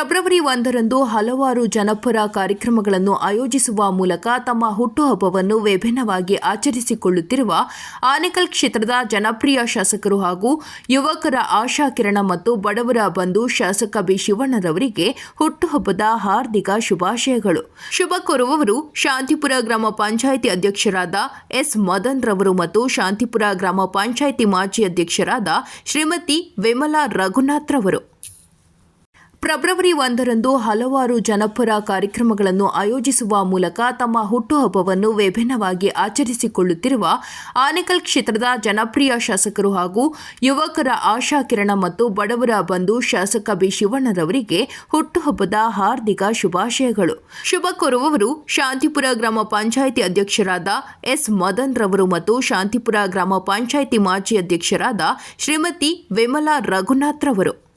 February ಒಂದರಂದು ಹಲವಾರು ಜನಪರ ಕಾರ್ಯಕ್ರಮಗಳನ್ನು ಆಯೋಜಿಸುವ ಮೂಲಕ ತಮ್ಮ ಹುಟ್ಟುಹಬ್ಬವನ್ನು ವಿಭಿನ್ನವಾಗಿ ಆಚರಿಸಿಕೊಳ್ಳುತ್ತಿರುವ ಆನೇಕಲ್ ಕ್ಷೇತ್ರದ ಜನಪ್ರಿಯ ಶಾಸಕರು ಹಾಗೂ ಯುವಕರ ಆಶಾಕಿರಣ ಮತ್ತು ಬಡವರ ಬಂಧು ಶಾಸಕ ಬಿ ಶಿವಣ್ಣರವರಿಗೆ ಹುಟ್ಟುಹಬ್ಬದ ಹಾರ್ದಿಕ ಶುಭಾಶಯಗಳು. ಶುಭ ಕೋರುವವರು ಶಾಂತಿಪುರ ಗ್ರಾಮ ಪಂಚಾಯಿತಿ ಅಧ್ಯಕ್ಷರಾದ ಎಸ್ ಮದನ್ ರವರು ಮತ್ತು ಶಾಂತಿಪುರ ಗ್ರಾಮ ಪಂಚಾಯಿತಿ ಮಾಜಿ ಅಧ್ಯಕ್ಷರಾದ ಶ್ರೀಮತಿ ವಿಮಲಾ ರಘುನಾಥ್ ರವರು ಫೆಬ್ರವರಿ ಒಂದರಂದು ಹಲವಾರು ಜನಪರ ಕಾರ್ಯಕ್ರಮಗಳನ್ನು ಆಯೋಜಿಸುವ ಮೂಲಕ ತಮ್ಮ ಹುಟ್ಟುಹಬ್ಬವನ್ನು ವಿಭಿನ್ನವಾಗಿ ಆಚರಿಸಿಕೊಳ್ಳುತ್ತಿರುವ ಆನೇಕಲ್ ಕ್ಷೇತ್ರದ ಜನಪ್ರಿಯ ಶಾಸಕರು ಹಾಗೂ ಯುವಕರ ಆಶಾಕಿರಣ ಮತ್ತು ಬಡವರ ಬಂಧು ಶಾಸಕ ಬಿ ಶಿವಣ್ಣರವರಿಗೆ ಹುಟ್ಟುಹಬ್ಬದ ಹಾರ್ದಿಕ ಶುಭಾಶಯಗಳು. ಶುಭ ಕೋರುವವರು ಶಾಂತಿಪುರ ಗ್ರಾಮ ಪಂಚಾಯಿತಿ ಅಧ್ಯಕ್ಷರಾದ ಎಸ್ ಮದನ್ ರವರು ಮತ್ತು ಶಾಂತಿಪುರ ಗ್ರಾಮ ಪಂಚಾಯಿತಿ ಮಾಜಿ ಅಧ್ಯಕ್ಷರಾದ ಶ್ರೀಮತಿ ವಿಮಲಾ ರಘುನಾಥ್ ರವರು